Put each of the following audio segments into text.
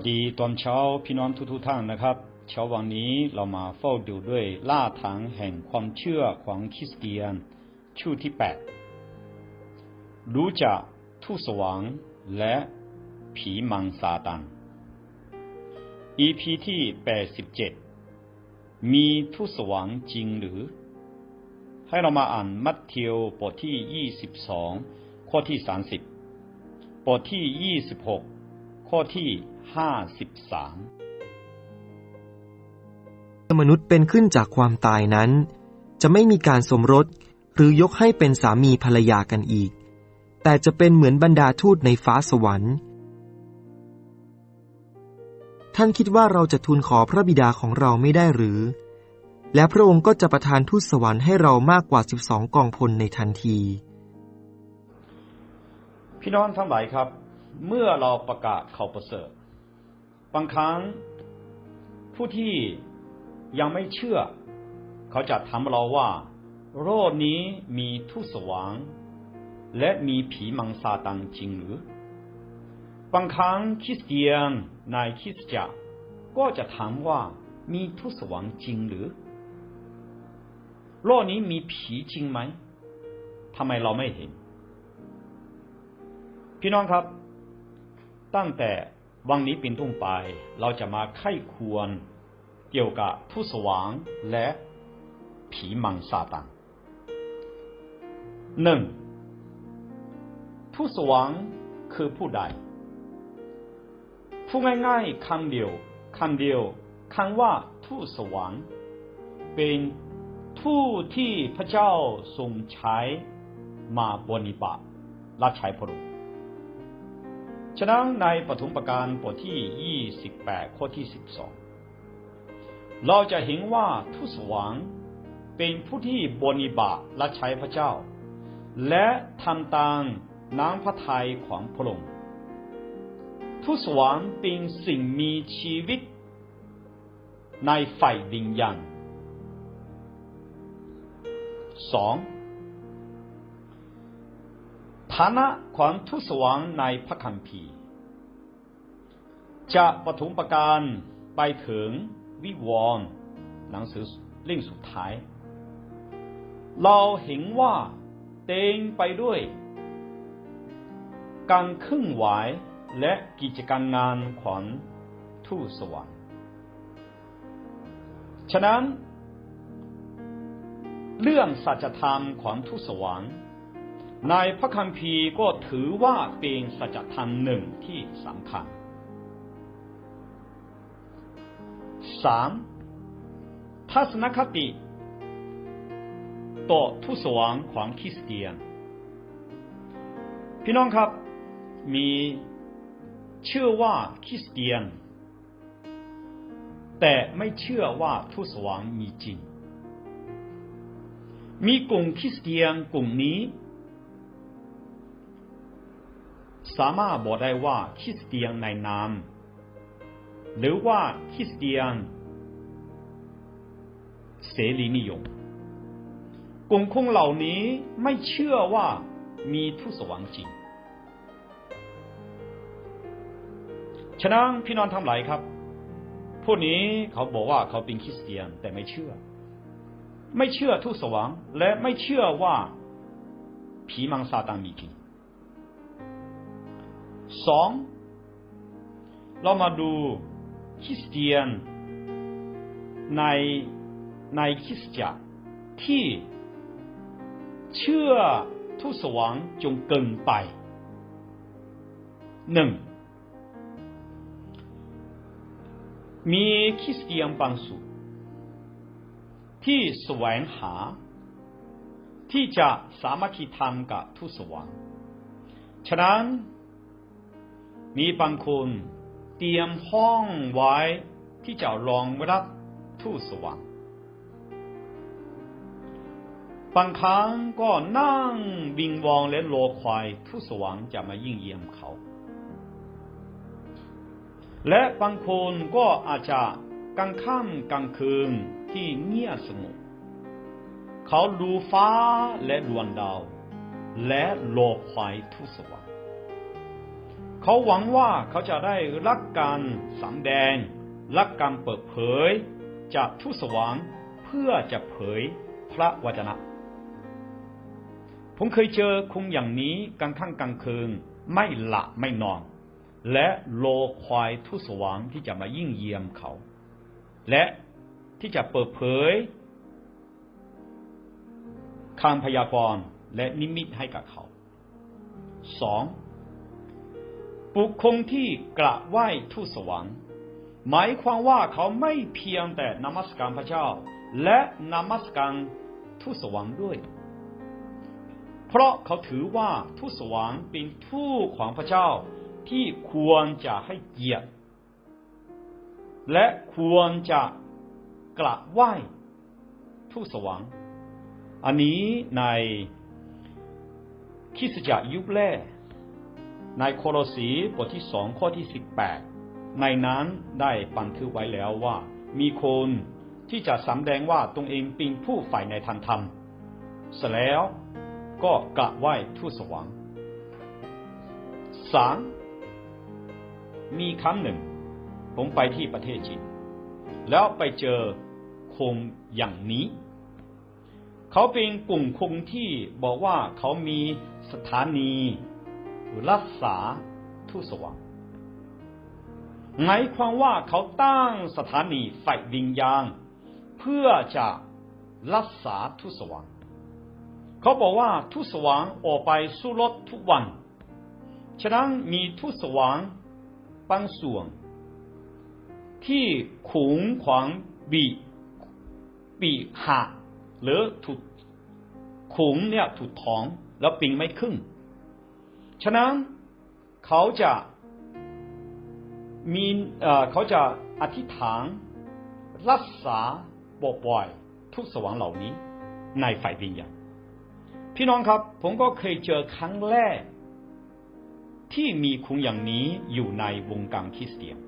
วัสดีตอนเช้าพี่น้องทุกๆท่านนะครับ เช้าวันนี้เรามาเฝ้าดูด้วยล่าทางแห่งความเชื่อของคริสเตียนชูที่แปดรู้จักทุสวงและผีมังซาตัน EP ที่แปดสิบเจ็ดมีทุสวงจริงหรือ ให้เรามาอ่านมัทธิวบทที่ยี่สิบสองข้อที่สามสิบบทที่ยี่สิบหก ข้อที่ห้าสิบสามมนุษย์เป็นขึ้นจากความตายนั้น จะไม่มีการสมรสหรือยกให้เป็นสามีภรรยากันอีก แต่จะเป็นเหมือนบรรดาทูตในฟ้าสวรรค์ ท่านคิดว่าเราจะทูลขอพระบิดาของเราไม่ได้หรือ และพระองค์ก็จะประทานทูตสวรรค์ให้เรามากกว่า 12 กองพลในทันที พี่น้องทั้งหลายครับ เมื่อเราประกาศข่าวประเสริฐ บางครั้งผู้ที่ยังไม่เชื่อ เขาจะถามเราว่า โรคนี้มีทุสวาง และมีผีมังซาตันจริงหรือ บางครั้งคริสเตียนในคริสตจักรก็จะถามว่ามีทุสวางจริงหรือ โลกนี้มีผีจริงไหมทำไมเราไม่เห็น พี่น้องครับ ตั้งแต่วันนี้เป็นต้นไป เราจะมาไข้ควรเกี่ยวกับทุสว่างและผีมังซาตันหนึ่งทุสว่างคือผู้ใดพูดง่ายๆคำเดียวคำเดียวคำว่าทุสวางเป็นผู้ที่พระเจ้าทรงใช้มาบริบัติรับใช้พระองค์ ฉะนั้นในปฐมประการบทที่ 28 ข้อที่ 12 เราจะเห็นว่าทุสวงเป็นผู้ที่บริบาและใช้พระเจ้า และทำตามน้ำพระทัยของพระองค์ทุสวงเป็นสิ่งมีชีวิต ในฝ่ายวิญญาณสอง ฐานะของทุสวงในพระคัมภีร์จะปฐมประการไปถึงวิวรณ์หนังสือเล่มสุดท้าย เราเห็นว่าเต็มไปด้วย การเคลื่อนไหวและกิจการงานของทูตสวรรค์ฉะนั้น เรื่องสัจธรรมของทูตสวรรค์ ในพระคัมภีร์ก็ถือว่าเป็นสัจธรรมหนึ่งที่สำคัญสามทัศนคติ ต่อทุสวงของคริสเตียน พี่น้องครับ มีเชื่อว่าคริสเตียน แต่ไม่เชื่อว่าทุสวงมีจริง มีกลุ่มคริสเตียนกลุ่มนี้ สามารถบอกได้ว่าคริสเตียนในนามหรือว่าคริสเตียนเสรีนิยมกลุ่มคนเหล่านี้ไม่เชื่อว่ามีทุสวรรค์จริง ฉะนั้นพี่น้องทั้งหลายครับ พวกนี้เขาบอกว่าเขาเป็นคริสเตียนแต่ไม่เชื่อ ไม่เชื่อทุสวรรค์และไม่เชื่อว่าผีมังซาตันมีจริง สองเรามาดูคริสเตียนในในคริสตจักรที่เชื่อทุสวรรค์จงเกินไปหนึ่งมีคริสเตียนบางส่วนที่แสวงหา ที่จะสามัคคีธรรมกับทุสวรรค์ฉะนั้น มีบางคนเตรียมห้องไว้ที่จะรองรับทูตสวรรค์บางครั้งก็นั่งวิงวองและรอคอยทูตสวรรค์จะมายิ่งเยี่ยมเขา และบางคนก็อาจจะกลางค่ำกลางคืนที่เงียบสงบเขาดูฟ้าและดวงดาว และรอคอยทูตสวรรค์ เขาหวังว่าเขาจะได้รักการสำแดง รักการเปิดเผย จากทุตสวรรค์เพื่อจะเผยพระวจนะ ผมเคยเจอคงอย่างนี้กลางค่ำกลางคืนไม่หลับไม่นอน และโลควายทุสวรรค์ที่จะมายิ่งเยี่ยมเขา และที่จะเปิดเผยคำพยากรณ์และนิมิตให้กับเขาสอง บุคคลที่กราบไหว้ทูตสวรรค์หมายความว่าเขาไม่เพียงแต่นมัสการพระเจ้า และนมัสการทูตสวรรค์ด้วย เพราะเขาถือว่าทูตสวรรค์เป็นทูตของพระเจ้าที่ควรจะให้เกียรติและควรจะกราบไหว้ทูตสวรรค์อันนี้ในคริสตจักรยุคแรก ในโคโลสีบทที่สองข้อที่สิบแปดในนั้นได้บันทึกไว้แล้วว่า มีคนที่จะสำแดงว่าตรงเองเป็นผู้ฝ่ายในทางธรรมเสร็จแล้วก็กราบไหว้ทูตสวรรค์สามมีครั้งหนึ่ง ผมไปที่ประเทศจีนแล้วไปเจอคงอย่างนี้ เขาเป็นกลุ่มคงที่บอกว่าเขามีสถานี รักษาทูตสวรรค์หมายความว่าเขาตั้งสถานีไฟวิญญาณเพื่อจะรักษาทูตสวรรค์เขาบอกว่าทูตสวรรค์ออกไปสู้รบทุกวัน ฉะนั้นมีทูตสวรรค์บางส่วน ที่ขุงขวางบีปีหักหรือถูกขุงเนี่ยถูกท้องแล้วปิงไม่ขึ้น ฉะนั้นเขาจะมีเขาจะอธิษฐานรักษาบ่อยๆทุกสว่างเหล่านี้ในฝ่ายวิญญาณพี่น้องครับ ผมก็เคยเจอครั้งแรก ที่มีคุงอย่างนี้อยู่ในวงการคริสเตียน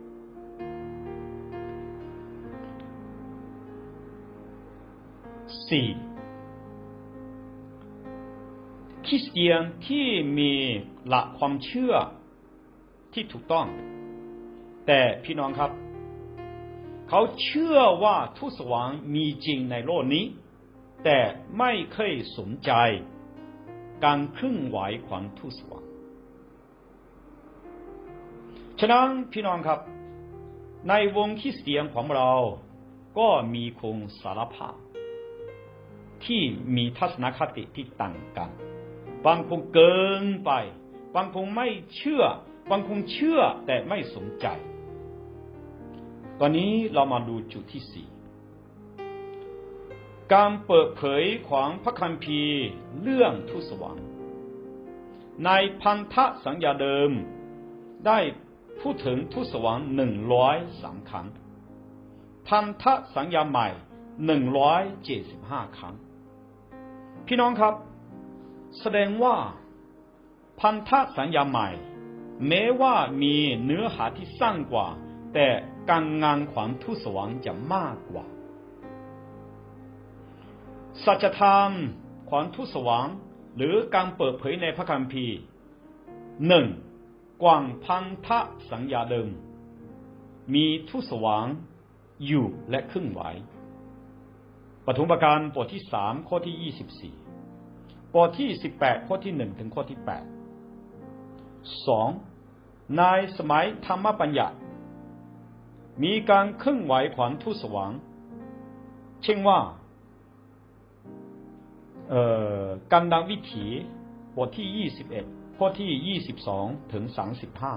สี่ คริสเตียนที่มีหลักความเชื่อที่ถูกต้อง แต่พี่น้องครับ เขาเชื่อว่าทุสวรรค์มีจริงในโลกนี้ แต่ไม่เคยสนใจ การเคลื่อนไหวของทุสวรรค์ฉะนั้นพี่น้องครับ ในวงคริสเตียนของเราก็มีคงสารภาพที่มีทัศนคติที่ต่างกัน บางคนเกินไป บางคนไม่เชื่อ บางคนเชื่อแต่ไม่สนใจ ตอนนี้เรามาดูจุดที่สี่การเปิดเผยของพระคัมภีร์เรื่องทุสวรรค์ในพันธสัญญาเดิมได้พูดถึงทุสวรรค์หนึ่งร้อยสามครั้ง พันธสัญญาใหม่หนึ่งร้อยเจ็ดสิบห้าครั้ง พี่น้องครับ แสดงว่า พันธสัญญาใหม่ แม้ว่ามีเนื้อหาที่สั้นกว่า แต่การงานของทุสวรรค์จะมากกว่า สัจธรรมของทุสวรรค์หรือการเปิดเผยในพระคัมภีร์หนึ่งกว่างพันธสัญญาเดิม มีทุสวรรค์อยู่และเครึ่งไหวปฐมประการบทที่สามข้อที่ยี่สิบสี่ บทที่สิบแปดข้อที่หนึ่งถึงข้อที่แปดสองในสมัยธรรมปัญญามีการเคลื่อนไหวขวัญทุสวรรค์เช่นว่าการดังวิถีบทที่ยี่สิบเอ็ดข้อที่ยี่สิบสองถึงสามสิบห้า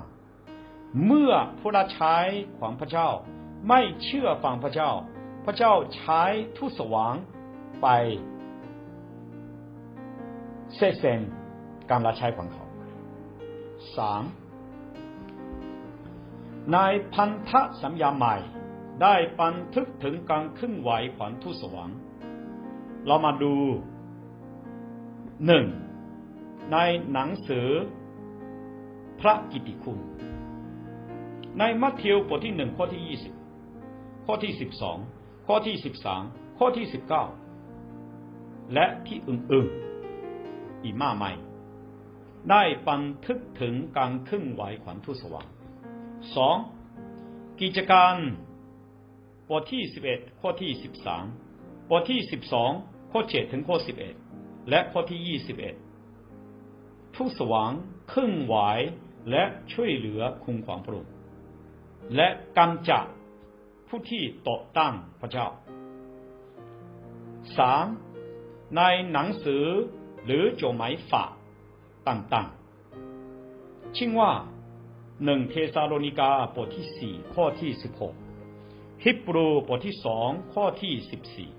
เมื่อผู้รับใช้ของพระเจ้าไม่เชื่อฟังพระเจ้า พระเจ้าใช้ทุสวรรค์ไป เซเซนการรับใช้ของเขาสามในพันธสัญญาใหม่ ได้บันทึกถึงการขึ้นไหวของทุสวรรค์เรามาดูหนึ่งในหนังสือพระกิติคุณ ในมัทธิวบทที่หนึ่งข้อที่ยี่สิบข้อที่สิบสองข้อที่สิบสามข้อที่สิบเก้าและที่อื่นๆ อีมากมายได้บันทึกถึงการเคลื่อนไหวของทูตสวรรค์สองกิจการบทที่11ข้อที่13บทที่12ข้อ7ถึงข้อ11และข้อที่21ทูตสวรรค์เคลื่อนไหวและช่วยเหลือคุ้มครองพระองค์และกำจัดผู้ที่ต่อต้านพระเจ้าสามในหนังสือ หรือจดหมายฝาต่างๆ ชื่อว่าหนึ่งเทซาโลนิกาบทที่สี่ข้อที่สิบหกฮิบรูบทที่สองข้อที่สิบสี่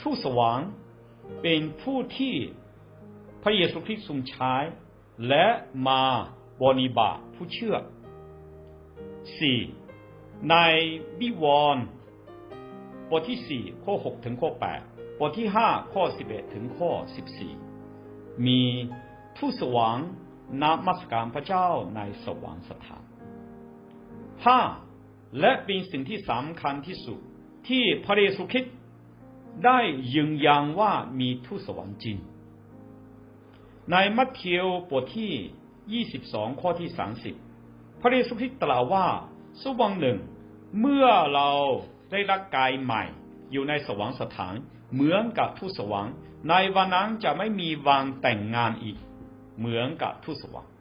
ทูตสวรรค์เป็นผู้ที่พระเยซูคริสต์ทรงใช้และมาบริบาผู้เชื่อสี่ในบิวรณ์บทที่สี่ข้อหกถึงข้อแปด บทที่ห้าข้อสิบเอ็ดถึงข้อสิบสี่มีทูตสวรรค์นมัสการพระเจ้าในสวรรค์สถานห้าและเป็นสิ่งที่สำคัญที่สุดที่พระเยซูคริสต์ได้ยืนยันว่ามีทูตสวรรค์จริง ในมัทธิวบทที่ 22 ข้อที่ 30 พระเยซูคริสต์ตรัสว่าสวรรค์หนึ่ง เมื่อเราได้รับกายใหม่อยู่ในสวรรค์สถาน เหมือนกับทูตสวรรค์ในวันนั้นจะไม่มีวันแต่งงานอีก เหมือนกับทูตสวรรค์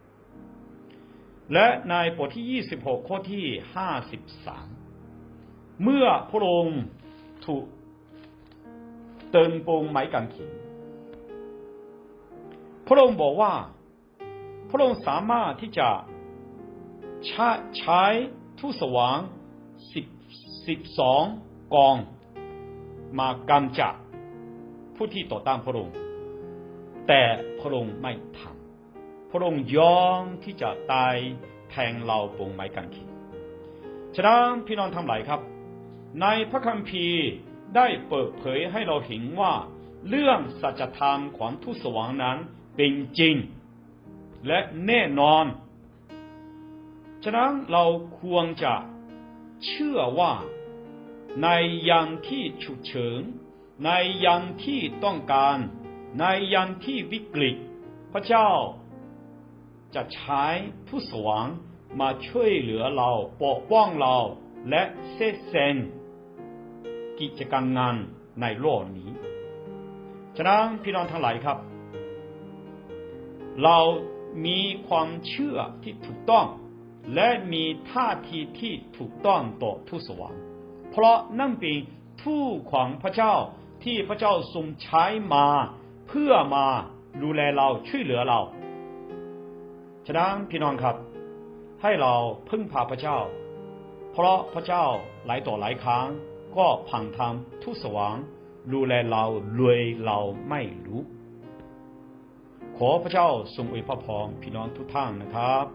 และในบทที่ 26 ข้อที่ 53 เมื่อพระองค์ถูกเติมปงไม้กางเขนพระองค์บอกว่า พระองค์สามารถที่จะใช้ทูตสว่างสิบสิบสองกอง มากำจัดผู้ที่ต่อต้านพระองค์ แต่พระองค์ไม่ทำพระองค์ยอมที่จะตายแทงเราปงไม้กางเขนฉะนั้นพี่น้องทั้งหลายครับ ในพระคัมภีร์ได้เปิดเผยให้เราเห็นว่า เรื่องสัจธรรมของทูตสว่างนั้นเป็นจริง และแน่นอน ฉะนั้นเราควรจะเชื่อว่า ในยามที่ฉุกเฉิน ในยามที่ต้องการ ในยามที่วิกฤต พระเจ้า จะใช้ผู้สว่างมาช่วยเหลือเราปกป้องเราและเซเซนกิจการงานในโลกนี้ ฉะนั้นพี่น้องทั้งหลายครับ เรามีความเชื่อที่ถูกต้อง และมีท่าทีที่ถูกต้องต่อทูตสวรรค์ เพราะนั่นเป็นทูตของพระเจ้าที่พระเจ้าทรงใช้มาเพื่อมาดูแลเราช่วยเหลือเรา ฉะนั้นพี่น้องครับ ให้เราพึ่งพาพระเจ้า เพราะพระเจ้าหลายต่อหลายครั้ง ก็พังทำทุสวางดูแลเรารวยเราไม่รู้ ขอพระเจ้าทรงอวยพรพี่น้องทุกท่านนะครับ